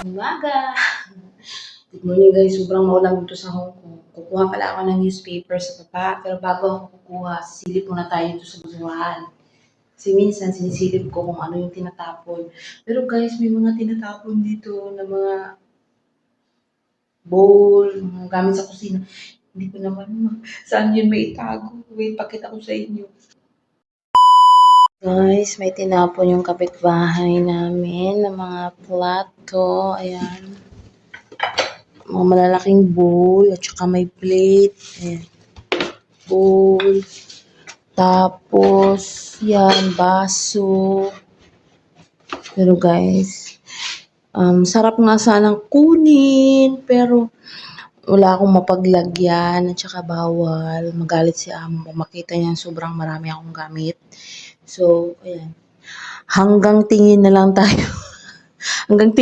Umaga! Good morning guys, sobrang maulan dito sa Hong Kong. Kukuha pala ako ng newspaper sa baba, pero bago ako kukuha, sisilip muna tayo dito sa basurahan. Kasi minsan sinisilip ko kung ano yung tinatapon. Pero guys, may mga tinatapon dito na mga bowl, mga gamit sa kusina. Hindi ko naman ma- saan yun may itago. Wait, pakita ko sa inyo. Guys, may tinapon yung kapitbahay namin ng mga plato. Ayan. Mga malalaking bowl at saka may plate. Ayan. Bowl. Tapos, yan, baso. Pero guys, um, sarap nga sanang kunin. Pero, wala akong mapaglagyan at saka bawal. Magalit si amo. Makita niya sobrang marami akong gamit. So, ayan. Hanggang tingin na lang tayo. Hanggang tingin